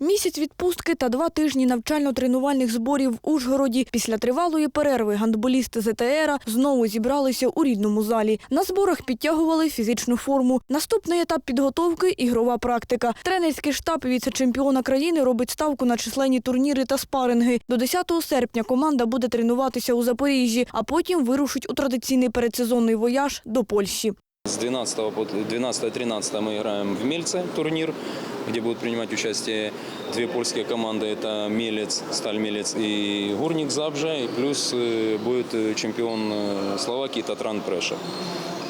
Місяць відпустки та два тижні навчально-тренувальних зборів в Ужгороді. Після тривалої перерви гандболісти ЗТРа знову зібралися у рідному залі. На зборах підтягували фізичну форму. Наступний етап підготовки – ігрова практика. Тренерський штаб віце-чемпіона країни робить ставку на численні турніри та спаринги. До 10 серпня команда буде тренуватися у Запоріжжі, а потім вирушить у традиційний передсезонний вояж до Польщі. С 12 по 12-13 мы играем в Мельце турнир, где будут принимать участие две польские команды. Это Мелец, Сталь Мелец и Гурник Забжа. И плюс э, будет э, чемпион э, Словакии Татран Преша.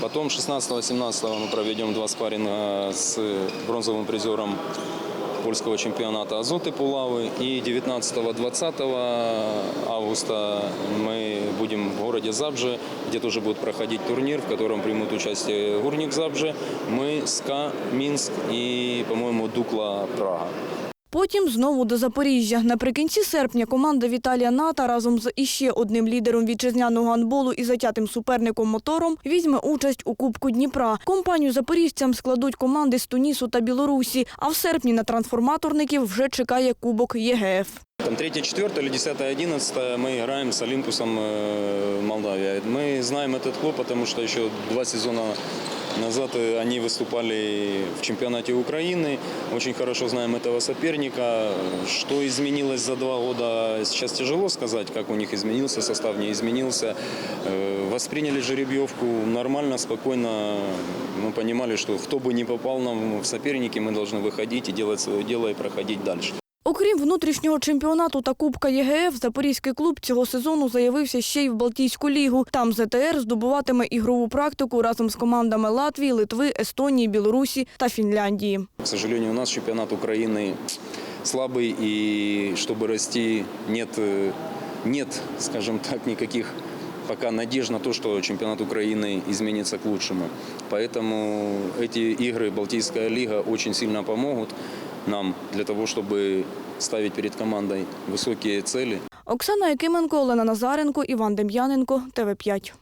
Потом 16-17 мы проведем два спарринга с бронзовым призером польского чемпионата Азоты Пулавы. И 19-20 августа мы будем в городе Забже, где тоже будет проходить турнир, в котором примут участие Гурник Забже, мы, СКА, Минск и, по-моему, Дукла Прага. Потім знову до Запоріжжя. Наприкінці серпня команда Віталія Ната разом з іще одним лідером вітчизняного гандболу і затятим суперником мотором візьме участь у Кубку Дніпра. Компанію запоріжцям складуть команди з Тунісу та Білорусі. А в серпні на трансформаторників вже чекає Кубок ЄГФ. Там 3, 4 или 10, 11 мы играем с Олимпусом э, Молдавия. Мы знаем этот клуб, потому что еще два сезона назад э, они выступали в чемпионате Украины. Очень хорошо знаем этого соперника. Что изменилось за два года, сейчас тяжело сказать, как у них изменился состав, не изменился. Э, Восприняли жеребьевку нормально, спокойно. Мы понимали, что кто бы ни попал нам в соперники, мы должны выходить и делать свое дело и проходить дальше. Окрім внутрішнього чемпіонату та Кубка ЄГФ, запорізький клуб цього сезону заявився ще й в Балтійську лігу. Там ЗТР здобуватиме ігрову практику разом з командами Латвії, Литви, Естонії, Білорусі та Фінляндії. К сожалению, у нас чемпионат Украины слабый, и чтобы расти, нет, э, нет, скажем так, никаких пока надежд на то, что чемпионат Украины изменится к лучшему. Поэтому эти игры, Балтийская лига, очень сильно помогут нам для того, чтобы ставить перед командой высокие цели. Оксана Якименко, Олена Назаренко, Іван Дем'яненко, ТВ5.